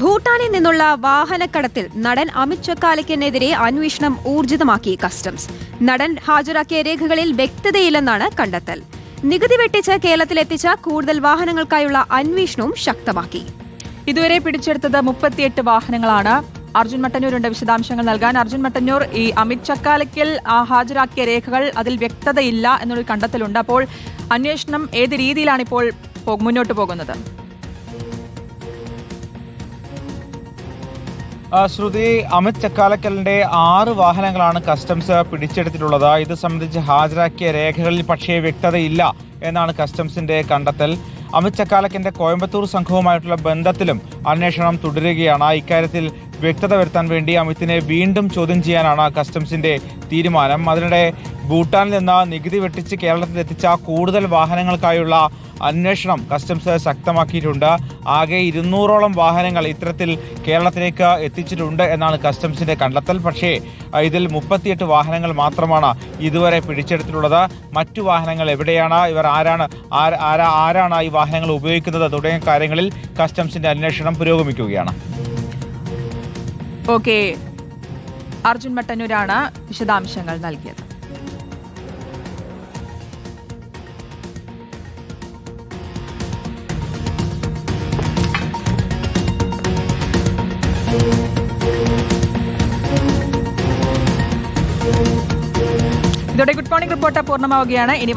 ഭൂട്ടാനിൽ നിന്നുള്ള വാഹനക്കടത്തിൽ നടൻ അമിത് ചക്കാലയ്ക്കെതിരെ അന്വേഷണം ഊർജിതമാക്കി കസ്റ്റംസ്. നടൻ ഹാജരാക്കിയ രേഖകളിൽ വ്യക്തതയില്ലെന്നാണ് കണ്ടെത്തൽ. നികുതി വെട്ടിച്ച് കേരളത്തിലെത്തിച്ച കൂടുതൽ വാഹനങ്ങൾക്കായുള്ള അന്വേഷണവും ശക്തമാക്കി. ഇതുവരെ പിടിച്ചെടുത്തത് മുപ്പത്തിയെട്ട് വാഹനങ്ങളാണ്. അർജുൻ മട്ടന്നൂരുണ്ട് വിശദാംശങ്ങൾ നൽകാൻ. അർജുൻ മട്ടന്നൂർ ഈ അമിത് ചക്കാലയ്ക്കൽ ഹാജരാക്കിയ രേഖകൾ അതിൽ വ്യക്തതയില്ല എന്നൊരു കണ്ടെത്തലുണ്ട്. അപ്പോൾ അന്വേഷണം ഏത് രീതിയിലാണ് ഇപ്പോൾ മുന്നോട്ട് പോകുന്നത്? ശ്രുതി അമിത് ചക്കാലക്കലിന്റെ ആറ് വാഹനങ്ങളാണ് കസ്റ്റംസ് പിടിച്ചെടുത്തിട്ടുള്ളത്. ഇത് സംബന്ധിച്ച് ഹാജരാക്കിയ രേഖകളിൽ പക്ഷേ വ്യക്തതയില്ല എന്നാണ് കസ്റ്റംസിന്റെ കണ്ടെത്തൽ. അമിത് ചക്കാലക്കിന്റെ കോയമ്പത്തൂർ സംഘവുമായിട്ടുള്ള ബന്ധത്തിലും അന്വേഷണം തുടരുകയാണ്. ഇക്കാര്യത്തിൽ വ്യക്തത വരുത്താൻ വേണ്ടി അമിത്തിനെ വീണ്ടും ചോദ്യം ചെയ്യാനാണ് കസ്റ്റംസിന്റെ തീരുമാനം. അതിനിടെ ഭൂട്ടാനിൽ നിന്ന് നികുതി വെട്ടിച്ച് കേരളത്തിൽ എത്തിച്ച കൂടുതൽ വാഹനങ്ങൾക്കായുള്ള അന്വേഷണം കസ്റ്റംസ് ശക്തമാക്കിയിട്ടുണ്ട്. ആകെ ഇരുന്നൂറോളം വാഹനങ്ങൾ ഇത്തരത്തിൽ കേരളത്തിലേക്ക് എത്തിച്ചിട്ടുണ്ട് എന്നാണ് കസ്റ്റംസിന്റെ കണ്ടെത്തൽ. പക്ഷേ ഇതിൽ മുപ്പത്തിയെട്ട് വാഹനങ്ങൾ മാത്രമാണ് ഇതുവരെ പിടിച്ചെടുത്തിട്ടുള്ളത്. മറ്റു വാഹനങ്ങൾ എവിടെയാണ്? ഇവർ ആരാണ്? ആരാ ആരാണ് ഈ വാഹനങ്ങൾ ഉപയോഗിക്കുന്നത് തുടങ്ങിയ കാര്യങ്ങളിൽ കസ്റ്റംസിന്റെ അന്വേഷണം പുരോഗമിക്കുകയാണ്. ഓക്കെ. അർജുൻ മട്ടന്നൂരാണ് വിശദാംശങ്ങൾ നൽകിയത്. ഇതോടെ ഗുഡ് മോർണിംഗ് റിപ്പോർട്ട് പൂർണമാവുകയാണ്. ഇനി